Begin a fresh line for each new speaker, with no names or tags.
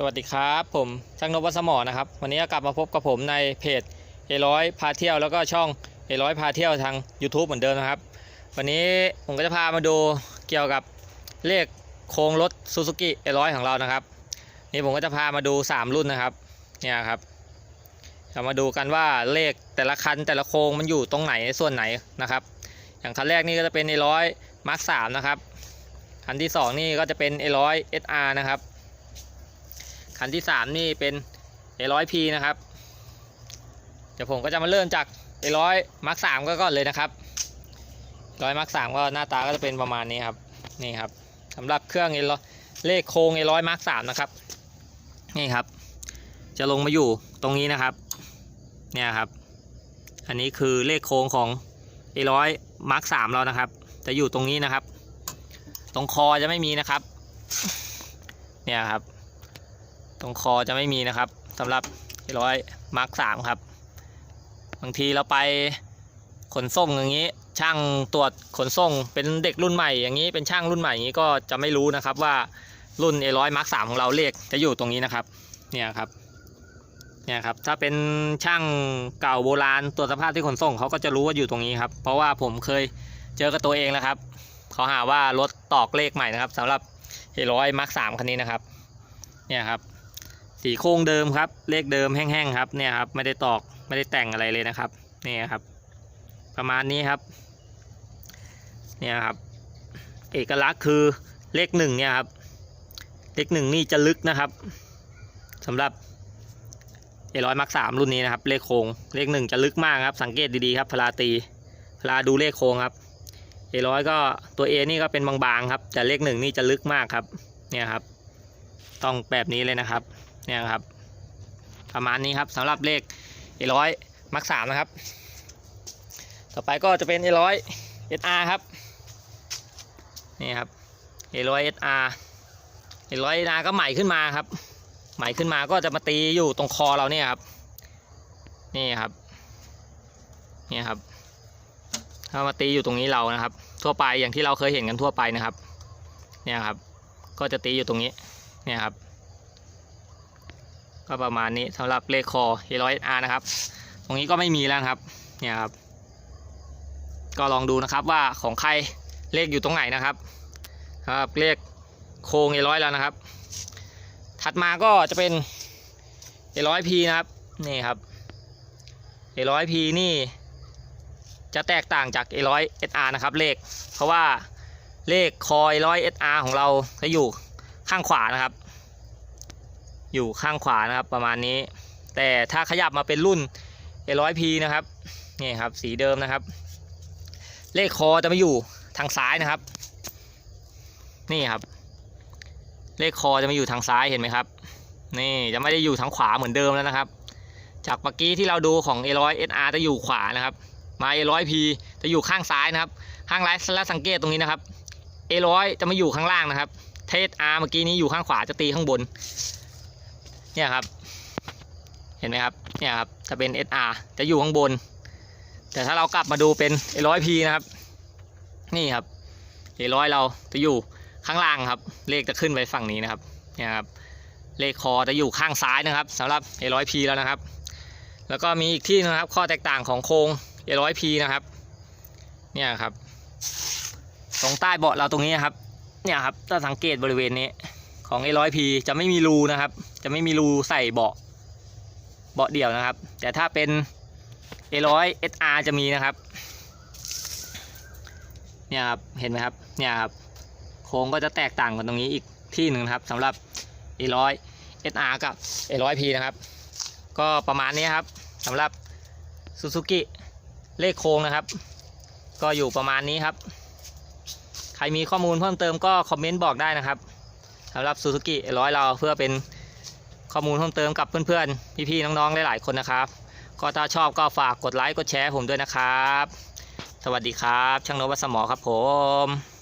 สวัสดีครับ ผมช่างนพวัฒน์สมอนะครับ วันนี้ก็กลับมาพบกับผมในเพจเอร้อยพาเที่ยวแล้วก็ช่องเอร้อยพาเที่ยวทาง YouTube เหมือนเดิมนะครับ วันนี้ผมก็จะพามาดูเกี่ยวกับเลขโครงรถซูซูกิเอร้อยของเรานะครับ นี่ผมก็จะพามาดู 3 รุ่นนะครับเนี่ยครับจะมาดูกันว่าเลขแต่ละคันแต่ละโครงมันอยู่ตรงไหนส่วนไหนนะครับ อย่างคันแรกนี่ก็จะเป็นเอร้อยมาร์คสามนะครับคันที่สองนี่ก็จะเป็นเอร้อยเอสอาร์นะครับ คันที่3นี่เป็น A100P นะครับ เดี๋ยวผมก็จะมาเริ่มจาก A100 Mark 3ก็ก่อนเลยนะครับ100 Mark 3ก็หน้าตาก็จะเป็นประมาณนี้ครับนี่ครับสำหรับเครื่อง A100 เลขโครง A100 Mark 3นะครับนี่ครับ จะลงมาอยู่ตรงนี้นะครับเนี่ยครับ อันนี้คือเลขโครงของ A100 Mark 3เรานะครับ จะอยู่ตรงนี้นะครับ ตรงคอจะไม่มีนะครับ เนี่ยครับ ตรงคอจะไม่มีนะครับสำหรับร้อยมาร์คสามครับ บางทีเราไปขนส่งอย่างนี้ ช่างตรวจขนส่งเป็นเด็กรุ่นใหม่อย่างนี้เป็นช่างรุ่นใหม่อย่างนี้ก็จะไม่รู้นะครับว่ารุ่น A ร้อยมาร์คสามของเราเลขจะอยู่ตรงนี้นะครับเนี่ยครับเนี่ยครับถ้าเป็นช่างเก่าโบราณตรวจสภาพที่ขนส่งเขาก็จะรู้ว่าอยู่ตรงนี้ครับ เพราะว่าผมเคยเจอกับตัวเองแล้วครับเขาหาว่ารถตอกเลขใหม่นะครับสำหรับ A ร้อยมาร์คสามคันนี้นะครับเนี่ยครับ สีโครงเดิมครับ เลขเดิมแห้งๆครับเนี่ยครับไม่ได้ตอกไม่ได้แต่งอะไรเลยนะครับนี่ครับ ประมาณนี้ครับเนี่ยครับ เอกลักษณ์คือเลขหนึ่งเนี่ยครับ เลขหนึ่งนี่จะลึกนะครับสำหรับเอร้อยมักสามรุ่นนี้นะครับ เลขโครงเลขหนึ่งจะลึกมากครับ สังเกตดีๆครับพลาตีพลาดูเลขโครงครับเอร้อยก็ตัวเอนี่ก็เป็นบางๆครับ แต่เลขหนึ่งนี่จะลึกมากครับ เนี่ยครับ ต้องแบบนี้เลยนะครับ เนี่ยครับ ประมาณนี้ครับสำหรับเลขเอร้อยมักสามนะครับ ต่อไปก็จะเป็นเอร้อยเอสอาร์ครับนี่ครับเอร้อยเอสอาร์เอร้อยเอสอาร์ก็ใหม่ขึ้นมาครับ ใหม่ขึ้นมาก็จะมาตีอยู่ตรงคอเราเนี่ยครับนี่ครับนี่ครับถ้ามาตีอยู่ตรงนี้เรานะครับ ทั่วไปอย่างที่เราเคยเห็นกันทั่วไปนะครับ เนี่ยครับ ก็จะตีอยู่ตรงนี้ เนี่ยครับ ก็ประมาณนี้สำหรับเลขคอ A100R นะครับ ตรงนี้ก็ไม่มีแล้วครับเนี่ยครับ ก็ลองดูนะครับว่าของใครเลขอยู่ตรงไหนนะครับครับเลขโครง A100 แล้วนะครับ ถัดมาก็จะเป็น A100P นะครับนี่ครับ A100P นี่จะแตกต่างจาก A100SR นะครับเลข เพราะว่าเลขคอ A100SR ของเราจะอยู่ข้างขวานะครับ อยู่ข้างขวานะครับประมาณนี้ แต่ถ้าขยับมาเป็นรุ่น A100P นะครับนี่ครับสีเดิมนะครับ เลขคอจะมาอยู่ทางซ้ายนะครับ นี่ครับ เลขคอจะมาอยู่ทางซ้ายเห็นไหมครับ นี่จะไม่ได้อยู่ทางขวาเหมือนเดิมแล้วนะครับ จากเมื่อกี้ที่เราดูของ A100SR จะอยู่ขวานะครับ มา A100P จะอยู่ข้างซ้ายนะครับ ข้างซ้ายและสังเกตตรงนี้นะครับ A100 จะมาอยู่ข้างล่างนะครับ เทส R เมื่อกี้นี้อยู่ข้างขวาจะตีข้างบน เนี่ยครับ เห็นไหมครับ เนี่ยครับ จะเป็น SR จะอยู่ข้างบน แต่ถ้าเรากลับมาดูเป็น A100P นะครับ นี่ครับ A100 เราจะอยู่ข้างล่างครับ เลขจะขึ้นไปฝั่งนี้นะครับ เนี่ยครับ เลขคอจะอยู่ข้างซ้ายนะครับสำหรับ A100P แล้วนะครับ แล้วก็มีอีกที่นะครับ ข้อแตกต่างของโครง A100P นะครับ เนี่ยครับ ตรงใต้เบาะเราตรงนี้นะครับ เนี่ยครับ ถ้าสังเกตบริเวณนี้ ของ A100P จะไม่มีรูนะครับ จะไม่มีรูใส่เบาะเบาะเดี่ยวนะครับ แต่ถ้าเป็น A100SR จะมีนะครับ เนี่ยครับ เห็นไหมครับ เนี่ยครับ โค้งก็จะแตกต่างกันตรงนี้อีกที่หนึ่งครับสำหรับ A100SR กับ A100P นะครับ ก็ประมาณนี้ครับสำหรับ Suzuki เลขโค้งนะครับ ก็อยู่ประมาณนี้ครับ ใครมีข้อมูลเพิ่มเติมก็คอมเมนต์บอกได้นะครับ สำหรับซูซูกิร้อยเราเพื่อเป็นข้อมูลเพิ่มเติมกับเพื่อนๆ พี่ๆ น้องๆ หลายๆ คนนะครับ ก็ถ้าชอบก็ฝากกดไลค์ กดแชร์ผมด้วยนะครับ สวัสดีครับ ช่างนวัตสมอครับผม